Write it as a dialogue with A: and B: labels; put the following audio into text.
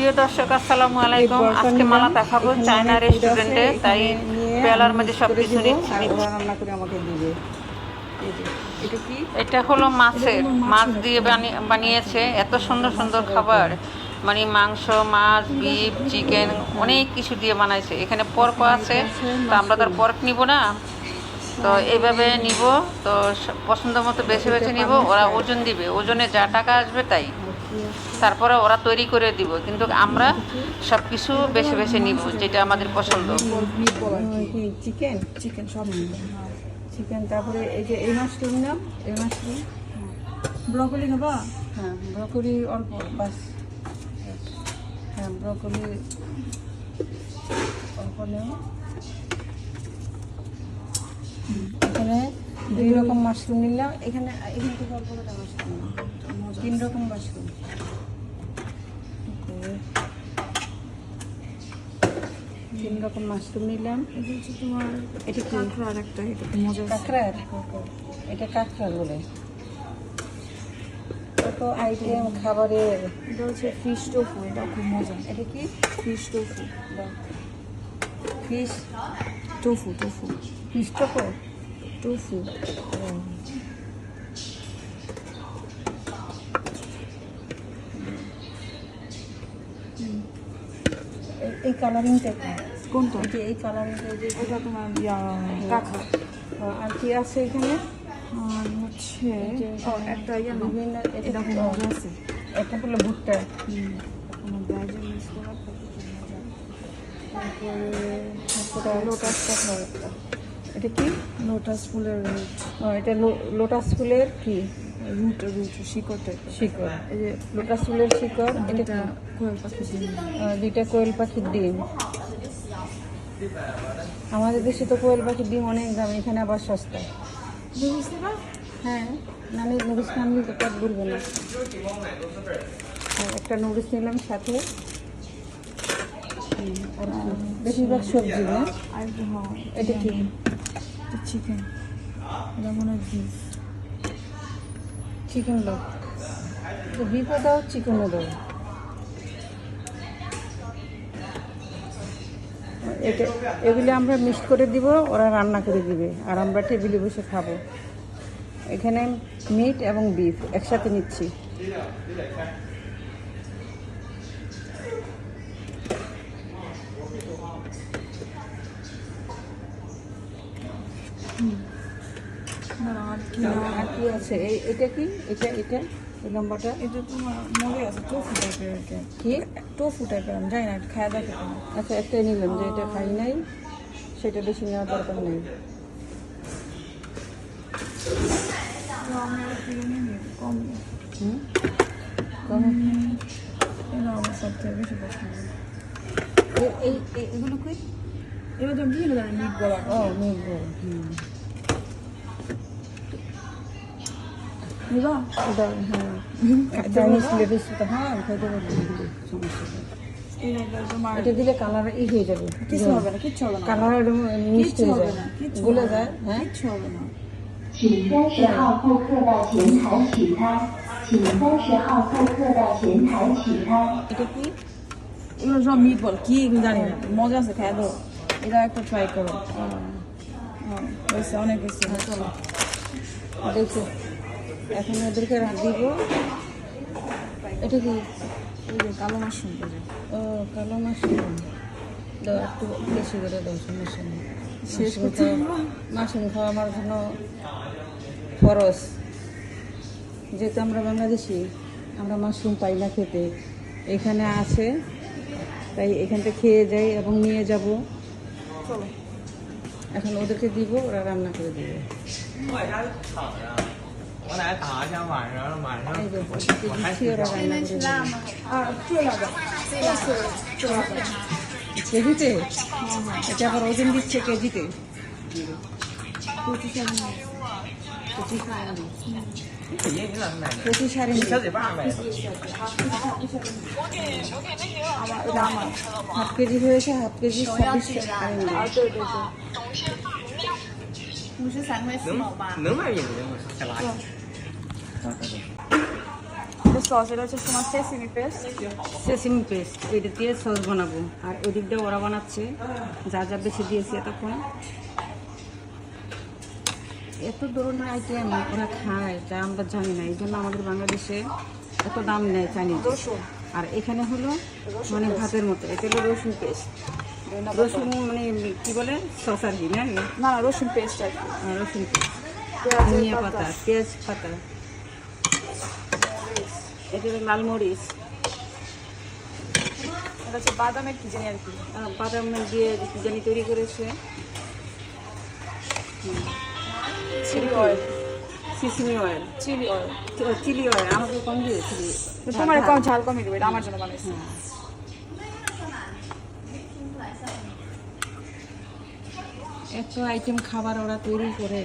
A: প্রিয় দর্শক আসসালামু আলাইকুম। আজকে মালা দেখাবো চায়না রেস্টুরেন্টে তাই পেলার মধ্যে সব কিছু নিচ্ছি।
B: রান্না করে আমাকে দিবে। এটা কি?
A: এটা হলো মাছের মাছ দিয়ে বানি- বানিয়েছে। এত সুন্দর সুন্দর খাবার। মানে মাংস মাছ বিফ চিকেন অনেক কিছু দিয়ে বানাইছে। এখানে পর্ক আছে। তো আমরা তো পর্ক নিব না। তো এইভাবে নিব। তো পছন্দ মতো বেছে বেছে নিব। ওরা ওজন দিবে। ওজনে যা টাকা আসবে তাই। তারপরে ওরা তৈরি করে দিব। কিন্তু আমরা সব কিছু বেছে বেছে নিব যেটা আমাদের পছন্দ।
B: চিকেন? চিকেন সব চিকেন তারপরে এই যে এই মাশরুম নাম এই মাশরুম ব্রকলি খাবা হ্যাঁ ব্রকলি অল্প বাস। হ্যাঁ ব্রকলি অল্প নেও এখানে দুই রকম মাশরুম নিলাম। এখানে এখানে থেকে অল্প কটা মাশরুম তিন রকম মাশরুম। তিন রকম মাশরুম নিলাম।
C: এটা হচ্ছে তোমার
B: এটা
C: কাঁকড়ার একটা এটা মজা
B: কাঁকড়ার এটা কাঁকড়া বলে। কত আইটেম খাবারের?
C: এটা হচ্ছে ফিশ টোফু এটা খুব মজা
B: এটা কি?
C: Fish tofu
B: fish
C: tofu tofu
B: fish Toko
C: tofu
B: এই কালারিংটা
C: কোনটা?
B: যে এই কালারিংটা যে
C: এটা তোমার ইয়া
B: আর কি আছে এখানে?
C: আর হচ্ছে একটা
B: বিভিন্ন
C: এটা আছে?
B: এটা হলো ভুট্টা তারপরে লোটাস কাঁকড়া একটা। এটা কি?
C: লোটাস ফুলের রুট
B: এটা লোটাস ফুলের কি?
C: রুট রুট শিকড়
B: শিকড়। এই যে লোটাস ফুলের শিকড় এটা
C: এটা কোয়েল পাখি ডিম।
B: দুইটা কোয়েল পাখির ডিম। আমাদের দেশে তো কোয়েল পাখির ডিম অনেক দাম এখানে আবার সস্তা। হ্যাঁ নুডলস নাম নিতে পেট বলব না। হ্যাঁ, একটা নুডলস নিলাম সাথে। কি? বেশিরভাগ সবজি না?
C: আর একটু হ্যাঁ।
B: এটা
C: চিকেন এটা মনে হয় বিফ
B: চিকেন দাও তো বিফও দাও চিকেনও দাও। এটা এগুলি আমরা মিক্স করে দিব, ওরা রান্না করে দিবে, আর আমরা টেবিলে বসে খাব। এখানে মিট এবং বিফ একসাথে নিচ্ছি। না,
C: না
B: আর কি আছে? এই এটা কি? এটা এটা? এই লম্বাটা
C: এটা তোমার মনে আছে টোফু টাইপের আর কি?
B: কি
C: টোফু টাইপের আমি জানি না এটা খাওয়া
B: আচ্ছা একটাই নিলাম যে এটা খাই নাই সেটা বেশি নেওয়ার দরকার নেই।
C: তো
B: এগুলো কই
C: এবার তো বিভিন্ন ধরনের মিট বলা
B: ও মিট বল হুম।
C: নিবা
B: ওটা হ্যাঁ চাইনিজ লেডিস তো হ্যাঁ খাইতে পারবো দিলে সমস্যা নেই।
C: এটা তোমার
B: এটা দিলে কালার ই হয়ে যাবে
C: কিছু হবে না কিচ্ছু হবে না
B: কালার মিষ্টি
C: কিচ্ছু
B: হয়ে
C: হবে
B: যায়
C: না কিচ্ছু
B: গুলে
C: হবে না,
B: যায় হ্যাঁ
C: কিচ্ছু হবে না
D: 请三十号顾客到前台取餐，请三十号顾客到前台取餐。
C: এটা কি এগুলো সব মিট বল কি এগুলো জানি না মজা আছে খাই দাও এটা একটা ট্রাই করো হ্যাঁ হয়েছে অনেক হয়েছে চলো
B: দেখো এখন ওদেরকে রাখ দিব। এটা কি?
C: কালো মাশরুম
B: ও কালো মাশরুম। দাও একটু বেশি করে দাও সমস্যা নেই
C: শেষ
B: খাওয়া- মাশরুম খাওয়া আমার জন্য খরচ যেহেতু আমরা বাংলাদেশি আমরা মাশরুম পাই না খেতে। এখানে আছে তাই এখানটা খেয়ে যাই এবং নিয়ে যাব। এখন ওদেরকে দিব ওরা রান্না করে দেবে।
E: 我奶打一下，晚上晚上，
B: 我还去了。你们吃辣
C: 吗？啊，这
B: 样的，这样的，这
C: 的。姐姐
B: 姐，这个
E: 毛
B: 巾多少钱？姐姐姐，
C: 毛巾多少钱？毛，
E: 你爷爷也买呢。
B: 毛巾十二块。
E: 小嘴巴也买
C: 手机。你
B: 说的。我给，给那条
C: 阿妈，是？是
D: 五十三块。四毛八。
E: 能买一瓶吗？太垃圾。
C: তোমার সেসিমি পেস্ট
B: সেসিমি পেস্ট এটা দিয়ে সস বানাবো। আর ওদিক দিয়ে ওরা বানাচ্ছে যা যা বেশি দিয়েছি এতক্ষণ। এত ধরনের আইটেম ওরা খায় যা আমরা জানি না। এই জন্য আমাদের বাংলাদেশে এত দাম নেয় চাইনিজ। আর এখানে হলো মানে ভাতের মতো এটা হলো রসুন পেস্ট রসুন মানে কি বলে? সস আর কি না?
C: না রসুন পেস্ট আর কি।
B: রসুন পেস্ট ধনিয়া।
C: পাতা
B: পেঁয়াজ পাতা। এটা লাল মরিচ।
C: এটা হচ্ছে বাদামের কি জানি আর কি।
B: বাদাম দিয়ে কি জানি তৈরি করেছে।
C: Chilli oil
B: sesame oil
C: chilli oil
B: chilli oil আমাকে কম দিয়ে চিলি
C: তোমার কম ঝাল। কমই দেবে এটা আমার জন্য বানাইছি
B: এত আইটেম খাবার ওরা তৈরি করে।